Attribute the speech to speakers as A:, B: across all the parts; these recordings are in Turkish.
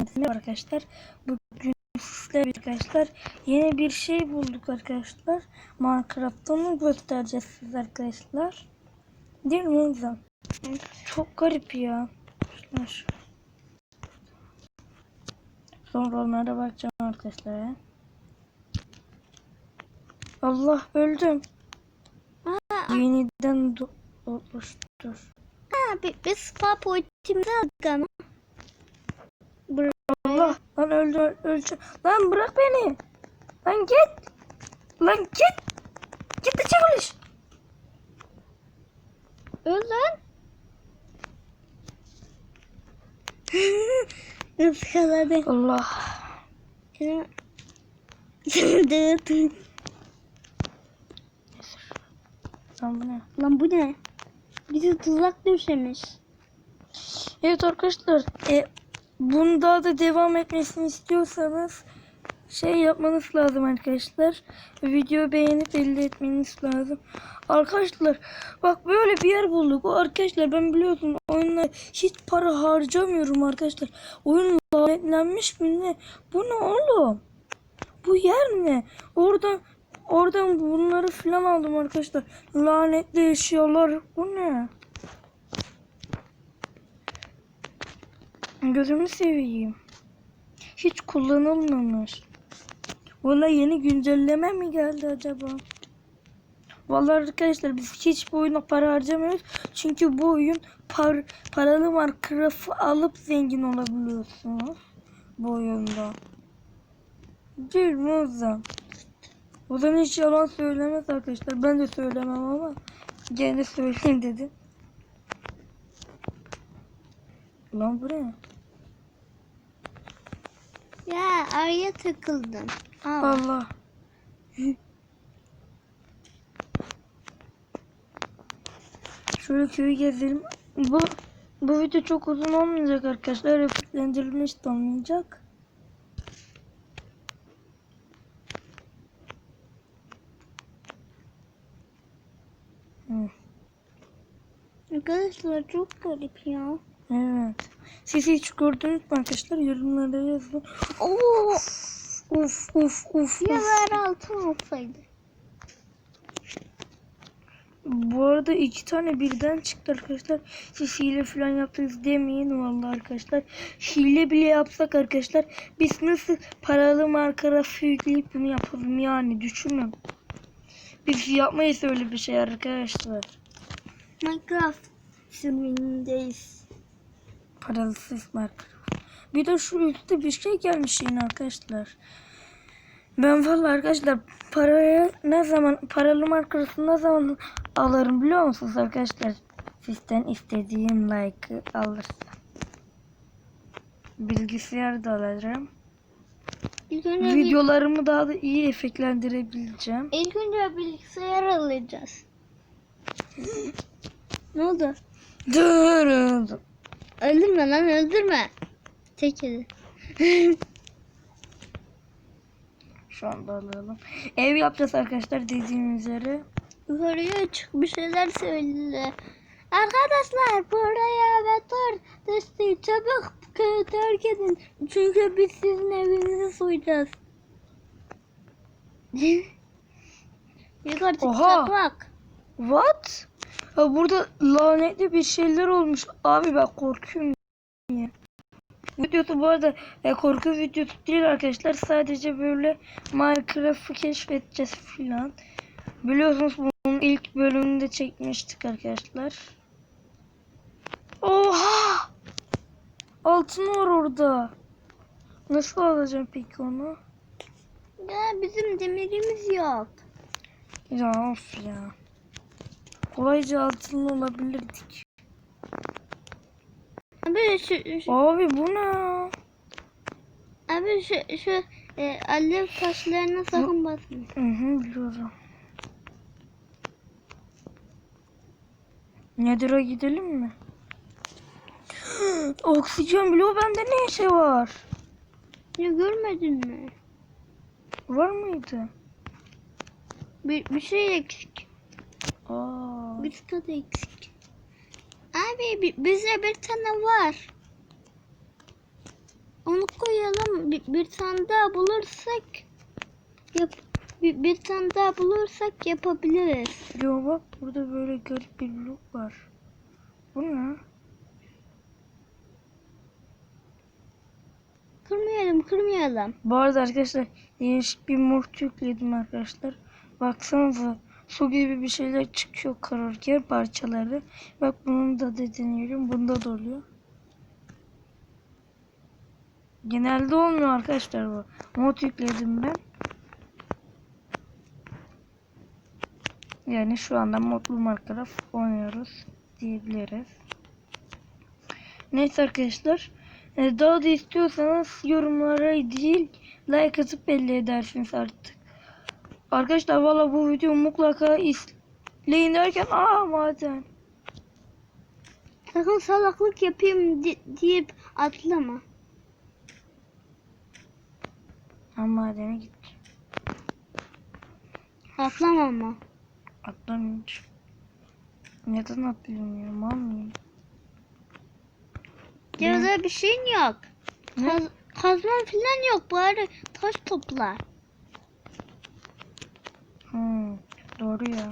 A: Merhaba arkadaşlar. Bugün sizlerle arkadaşlar yeni bir şey bulduk arkadaşlar. Minecraft'ta onu göstereceğiz size arkadaşlar. Değil mi Özlem? Çok garip ya. Şunlar. Sonra onlara bakacağım arkadaşlar. Allah öldüm. Yeniden do- oluştur.
B: Abi biz spa pointimizi aldık ama.
A: Allah lan öldü öldü. Lan bırak beni. Lan git. Lan git. Git de çeviriş.
B: Öl lan. Iskaladı.
A: Allah.
B: Dağıtın.
A: Lan bu ne?
B: Lan bu ne? Bizi tuzak döşemiş.
A: Evet arkadaşlar. E, bunda da devam etmesini istiyorsanız şey yapmanız lazım arkadaşlar. Videoyu beğenip elde etmeniz lazım. Arkadaşlar bak böyle bir yer bulduk. O arkadaşlar ben biliyorsun oyunla hiç para harcamıyorum arkadaşlar. Oyun lanetlenmiş mi ne? Bu ne oğlum? Bu yer ne? Oradan oradan bunları falan aldım arkadaşlar. Lanetli eşyalar. Bu ne? Gözümü seveyim. Hiç kullanılmamış. Buna yeni güncelleme mi geldi acaba? Vallahi arkadaşlar biz hiç bu oyuna para harcamıyoruz. Çünkü bu oyun par paralı Minecraft'ı alıp zengin olabiliyorsunuz. Bu oyunda. Değil mi Ozan? Ozan hiç yalan söylemez arkadaşlar. Ben de söylemem ama gene söyleyeyim dedim. Lan bu ne?
B: Ya araya takıldım. Al.
A: Allah. Şöyle köyü gezelim. Bu bu video çok uzun olmayacak arkadaşlar. Efektlendirilmiş de olmayacak.
B: Arkadaşlar çok garip ya.
A: Evet. Siz hiç gördünüz mü arkadaşlar? Yorumlara yazın.
B: Oo.
A: Uf uf uf.
B: Ya ver altın olsaydı.
A: Bu arada iki tane birden çıktı arkadaşlar. Siz hile falan yaptınız demeyin vallahi arkadaşlar. Hile bile yapsak arkadaşlar biz nasıl paralı markara yükleyip bunu yapalım yani düşünün. Biz yapmayız öyle bir şey arkadaşlar.
B: Minecraft sürümündeyiz.
A: Paralısız marka. Bir de şu üstte bir şey gelmiş yine arkadaşlar. Ben vallahi arkadaşlar paraya ne zaman paralı markası ne zaman alırım biliyor musunuz arkadaşlar? Sizden istediğim like alırsam. Bilgisayar da.
B: İlk önce,
A: Videolarımı daha da iyi efektlendirebileceğim.
B: ilk önce bilgisayar alacağız. ne oldu?
A: Durun.
B: Öldürme lan öldürme. Tek eli.
A: Şu anda alalım. Ev yapacağız arkadaşlar dediğim üzere.
B: Yukarıya çık bir şeyler söyle. Arkadaşlar buraya beton desteği çabuk terk edin. Çünkü biz sizin evinizi soyacağız. Yukarı çık
A: Oha.
B: çabuk.
A: What? Ha burada lanetli bir şeyler olmuş. Abi ben korkuyorum ya. Videosu bu arada e, korku videosu değil arkadaşlar. Sadece böyle Minecraft'ı keşfedeceğiz filan. Biliyorsunuz bunun ilk bölümünü de çekmiştik arkadaşlar. Oha! Altın var orada. Nasıl alacağım peki onu?
B: Ya bizim demirimiz yok.
A: Ya of ya. Kolayca altın olabilirdik.
B: Abi şu, şu
A: Abi bu ne?
B: abi şu, şu e, alev taşlarına sakın basma.
A: Hı hı biliyorum. Nedir'a gidelim mi? Oksijen bloğu bende ne işe var?
B: Ya görmedin mi?
A: Var mıydı?
B: Bir, bir şey eksik.
A: Aa.
B: Bir tadı eksik. Abi bi- bize bir tane var. Onu kırmayalım. Bir, bir tane daha bulursak yap, bir, bir tane daha bulursak yapabiliriz.
A: Yo bak burada böyle garip bir blok var. Bu ne?
B: Kırmayalım, kırmayalım.
A: Bu arada arkadaşlar değişik bir mort yükledim arkadaşlar. Baksanıza su gibi bir şeyler çıkıyor kararken parçaları. Bak bunun da deneyelim. Bunda da oluyor. Genelde olmuyor arkadaşlar bu. Mod yükledim ben. Yani şu anda modlu Minecraft oynuyoruz diyebiliriz. Neyse arkadaşlar. e, Daha da istiyorsanız yorumlara değil like atıp belli edersiniz artık. Arkadaşlar valla bu videoyu mutlaka izleyin derken aa maden.
B: Sakın salaklık yapayım di- deyip atlama.
A: Ha madene git.
B: Atlama ama.
A: Atlamayayım. Neden? Mal mıyım?
B: Cevada bir şeyin yok.
A: Ne?
B: Kaz, kazman falan yok. Bari taş topla.
A: Doğru ya.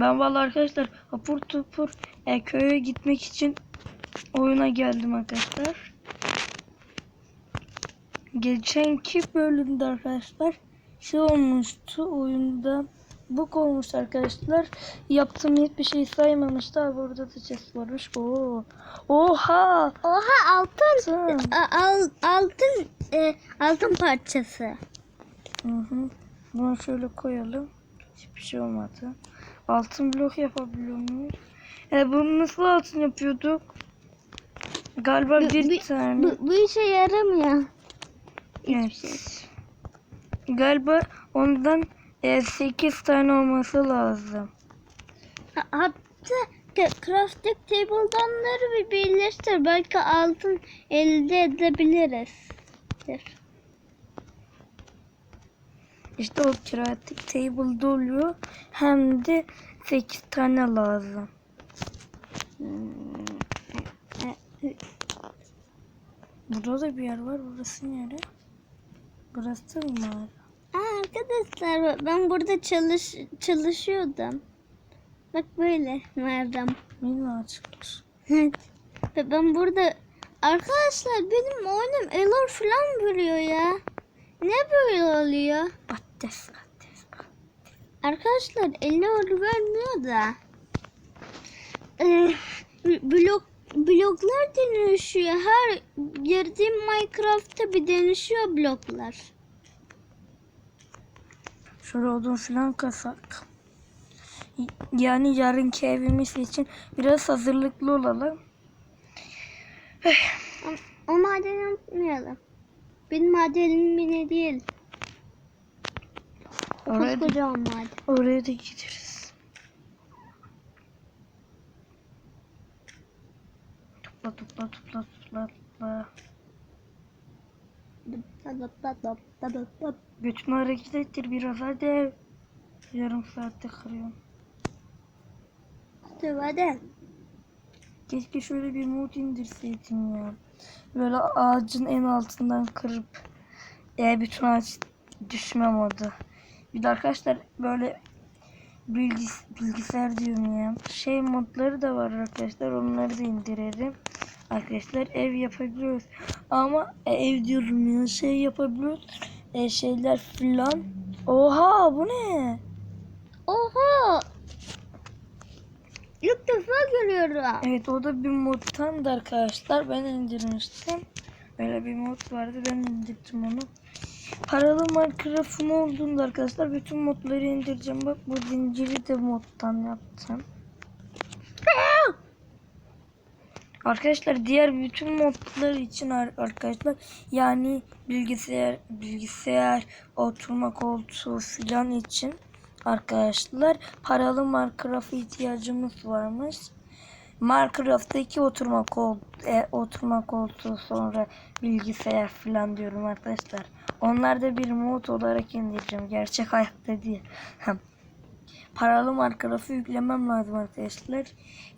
A: Ben vallahi arkadaşlar hapur tupur e, köye gitmek için oyuna geldim arkadaşlar. Geçenki bölümde arkadaşlar şey olmuştu oyunda bug olmuştu arkadaşlar. Yaptığım hiçbir şey saymamıştı. Abi burada da chest varmış. Oo. Oha!
B: Oha altın.
A: Tamam.
B: A- al, altın e, altın parçası.
A: Hı hı. Bunu şöyle koyalım. Hiçbir şey olmadı. Altın blok yapabiliyor muyuz? E bunu nasıl altın yapıyorduk? Galiba
B: Bu-
A: bir
B: bu-
A: tane.
B: Bu, bu işe yaramıyor.
A: evet. Galiba ondan e, 8 tane olması lazım.
B: Ha- Hatta crafting table'danları bir birleştir. Belki altın elde edebiliriz.
A: İşte o crafting table'da oluyor. Hem de 8 tane lazım. Burada da bir yer var. Burası nere? Burası mı mağara?
B: Aa, arkadaşlar ben burada çalış çalışıyordum. Bak böyle mağaram.
A: Minnacıklar.
B: Evet. Ve ben burada arkadaşlar benim oyunum error falan veriyor ya. Ne böyle oluyor?
A: Patates, patates, patates.
B: Arkadaşlar error vermiyor da. Ee, blok bloklar dönüşüyor. Her girdiğim Minecraft'ta bir dönüşüyor bloklar.
A: Şöyle odun falan kasak. Yani yarınki evimiz için biraz hazırlıklı olalım.
B: O madeni unutmayalım. Benim madenim bile değil.
A: Oraya da,
B: Koskocaman maden.
A: oraya da gideriz. Topla topla topla topla topla. Götümü hareket ettir biraz hadi. Yarım saatte kırıyorum.
B: Dur hadi.
A: Keşke şöyle bir mod indirseydim ya. Böyle ağacın en altından kırıp e, bütün ağaç düşme modu. Bir de arkadaşlar böyle bilgis bilgisayar diyorum ya. Şey modları da var arkadaşlar. Onları da indirelim. Arkadaşlar ev yapabiliyoruz. Ama e, ev diyorum ya şey yapabiliyoruz. E, şeyler filan. Oha bu ne?
B: Oha! Defa görüyorum.
A: Evet o da bir moddan da arkadaşlar ben indirmiştim. Böyle bir mod vardı ben indirdim onu. Paralı Minecraft'ım olduğunda arkadaşlar bütün modları indireceğim. Bak bu zinciri de moddan yaptım. Arkadaşlar diğer bütün modlar için ar- arkadaşlar yani bilgisayar bilgisayar oturma koltuğu filan için arkadaşlar paralı Minecraft'a ihtiyacımız varmış. Minecraft'taki oturma kol e, oturma koltuğu sonra bilgisayar falan diyorum arkadaşlar. Onlar da bir mod olarak indireceğim. Gerçek hayatta değil. Paralı Minecraft'ı yüklemem lazım arkadaşlar.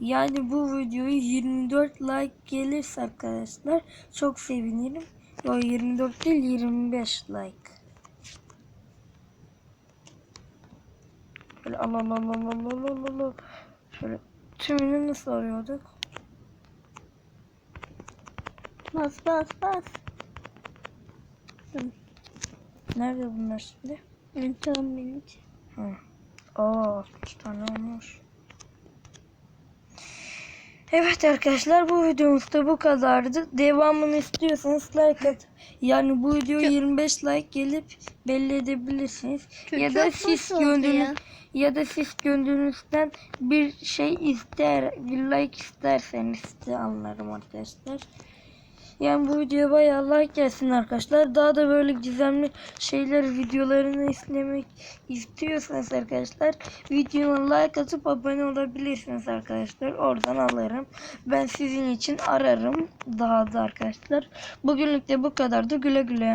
A: Yani bu videoyu 24 like gelirse arkadaşlar çok sevinirim. Yo 24 değil 25 like. Şöyle al al al al al al al. Şöyle tümünü nasıl arıyorduk?
B: Bas bas bas.
A: Nerede bunlar şimdi?
B: Benim canım benim için.
A: Aa 60 tane olmuş. Evet arkadaşlar bu videomuz da bu kadardı. Devamını istiyorsanız like at. Yani bu video 25 like gelip belli edebilirsiniz. ya da
B: Çok
A: siz gönlünüz
B: ya.
A: ya da siz gönlünüzden bir şey ister, bir like isterseniz de anlarım arkadaşlar. Yani bu videoya bayağı like gelsin arkadaşlar. Daha da böyle gizemli şeyler videolarını izlemek istiyorsanız arkadaşlar videoma like atıp abone olabilirsiniz arkadaşlar. Oradan alırım. Ben sizin için ararım daha da arkadaşlar. Bugünlük de bu kadardı. Güle güle.